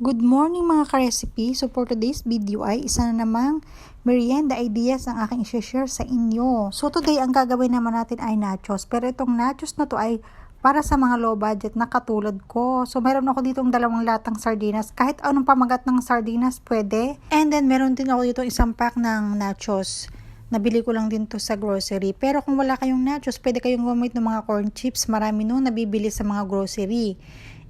Good morning mga ka-recipe. So for today's video ay isa na namang merienda ideas ang aking i-share sa inyo. So today ang gagawin naman natin ay nachos. Pero itong nachos na to ay para sa mga low budget na katulad ko. So meron ako ditong dalawang latang sardinas. Kahit anong pamagat ng sardinas pwede. And then meron din ako dito isang pack ng nachos. Nabili ko lang din to sa grocery. Pero kung wala kayong nachos, pwede kayong gumamit ng mga corn chips. Marami nung nabibili sa mga grocery.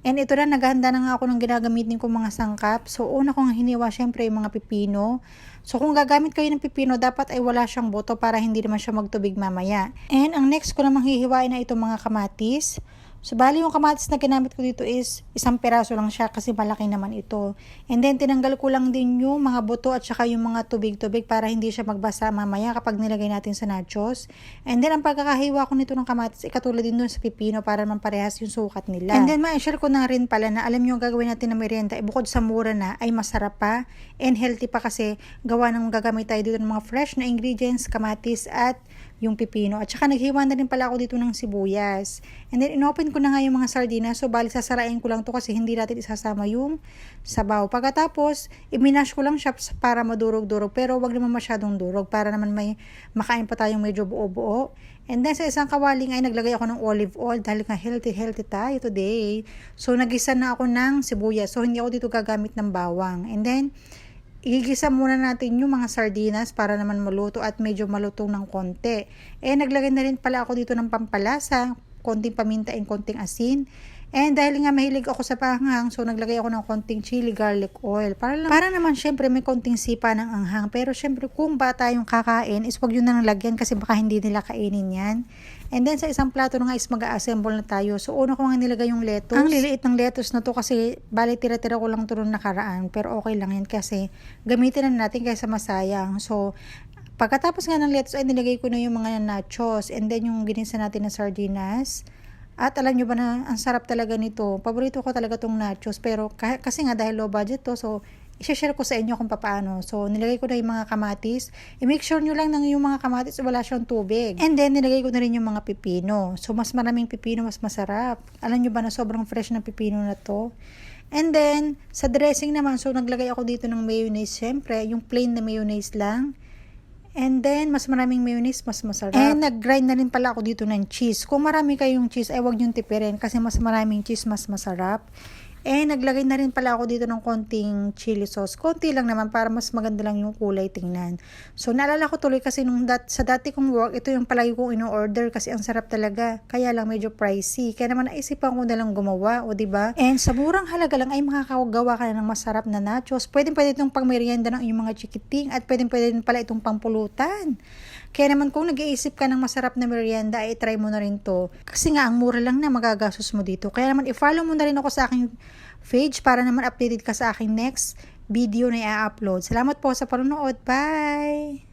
And ito na, naghahanda na nga ako ng ginagamitin kong mga sangkap. So, una kong hiniwa syempre yung mga pipino. So, kung gagamit kayo ng pipino, dapat ay wala siyang boto para hindi naman siya magtubig mamaya. And ang next ko namang hihiwain na itong mga kamatis. So, bali yung kamatis na ginamit ko dito is isang peraso lang siya kasi malaki naman ito. And then, tinanggal ko lang din yung mga buto at saka yung mga tubig-tubig para hindi siya magbasa mamaya kapag nilagay natin sa nachos. And then, ang pagkakahiwa ko nito ng kamatis, ay katulad din dun sa pipino para man parehas yung sukat nila. And then, ma-share ko na rin pala na alam nyo ang gagawin natin na merienda, ay bukod sa mura na, ay masarap pa and healthy pa kasi gawa ng gagamit tayo dito ng mga fresh na ingredients, kamatis at yung pipino. At saka naghiwa na rin pala ako dito ng sibuyas. And then inopen ko na nga yung mga sardinas. So bali sasarain ko lang to kasi hindi natin isasama yung sabaw. Pagkatapos, iminash ko lang siya para madurog-durog. Pero wag naman masyadong durog para naman may makain pa tayong medyo buo-buo. And then sa isang kawaling ay naglagay ako ng olive oil dahil nga healthy healthy tayo today. So nagisa na ako ng sibuyas. So hindi ako dito gagamit ng bawang. And then igigisa muna natin yung mga sardinas para naman maluto at medyo malutong ng konti. Eh, naglagay na rin pala ako dito ng pampalasa, konting paminta and konting asin. And dahil nga mahilig ako sa panghang, so naglagay ako ng konting chili garlic oil. Para, lang, para naman syempre may konting sipa ng anghang. Pero syempre kung bata yung kakain, is wag yun na lagyan kasi baka hindi nila kainin yan. And then sa isang plato na nga is mag-assemble na tayo. So una ko nga nilagay yung lettuce. Ang liliit ng lettuce na to kasi bali tira-tira ko lang to nung nakaraan. Pero okay lang yan kasi gamitin na natin kaysa masayang. So pagkatapos nga ng lettuce ay nilagay ko na yung mga nachos. And then yung ginisa natin na sardinas. At alam nyo ba na ang sarap talaga nito. Paborito ko talaga tong nachos. Pero kasi nga dahil low budget to, so i-share ko sa inyo kung paano. So, nilagay ko na yung mga kamatis. I-make sure nyo lang na yung mga kamatis wala siyang tubig. And then, nilagay ko na rin yung mga pipino. So, mas maraming pipino, mas masarap. Alam nyo ba na sobrang fresh ng pipino na to? And then, sa dressing naman, so naglagay ako dito ng mayonnaise. Siyempre, yung plain na mayonnaise lang. And then, mas maraming mayonnaise, mas masarap. And nag-grind na rin pala ako dito ng cheese. Kung marami kayong cheese, ay wag niyong tipirin kasi mas maraming cheese, mas masarap. Eh, naglagay na rin pala ako dito ng konting chili sauce. Konti lang naman para mas maganda lang yung kulay tingnan. So, naalala ko tuloy kasi nung dat sa dati kong work, ito yung palagi kong ino-order kasi ang sarap talaga. Kaya lang medyo pricey. Kaya naman naisipan ko na lang gumawa, o ba diba? And sa murang halaga lang ay makakagawa ka na ng masarap na nachos. Pwede pwede itong pang merienda ng iyong mga chikiting at pwede pwede pala itong pangpulutan. Kaya naman kung nag-iisip ka ng masarap na merienda, ay try mo na rin to. Kasi nga, ang mura lang na magagastos mo dito. Kaya naman, i-follow mo na rin ako sa aking page para naman updated ka sa aking next video na i-upload. Salamat po sa panonood. Bye!